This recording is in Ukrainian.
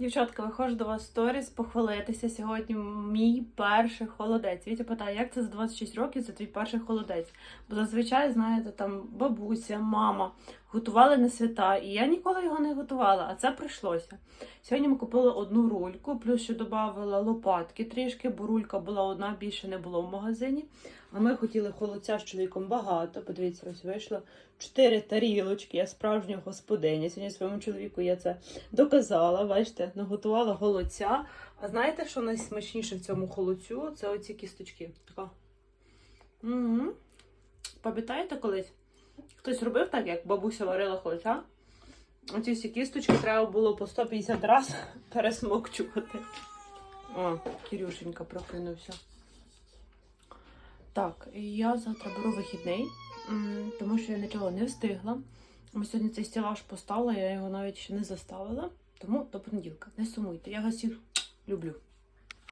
Дівчатка, виходжу до вас в сторіс похвалитися. Сьогодні мій перший холодець. Вітя питає, як це за 26 років це твій перший холодець? Бо зазвичай, знаєте, там бабуся, мама готували на свята, і я ніколи його не готувала, а це прийшлося. Сьогодні ми купили одну рульку, плюс ще додавала лопатки трішки, бо рулька була одна, більше не було в магазині. А ми хотіли холодця з чоловіком багато. Подивіться, ось вийшло чотири тарілочки. Я справжня господиня. Сьогодні своєму чоловіку я це доказала. Бачите, наготувала холодця. А знаєте, що найсмачніше в цьому холодцю? Це оці кісточки. Така. Угу. Пам'ятаєте колись? Хтось робив так, як бабуся варила холодця? Оці всі кісточки треба було по 150 разів пересмокчувати. О, Кирюшенька прокинувся. Так, я завтра беру вихідний, тому що я нічого не встигла. Ми сьогодні цей стілаж поставила, я його навіть ще не заставила. Тому до понеділка. Не сумуйте, я вас всіх люблю.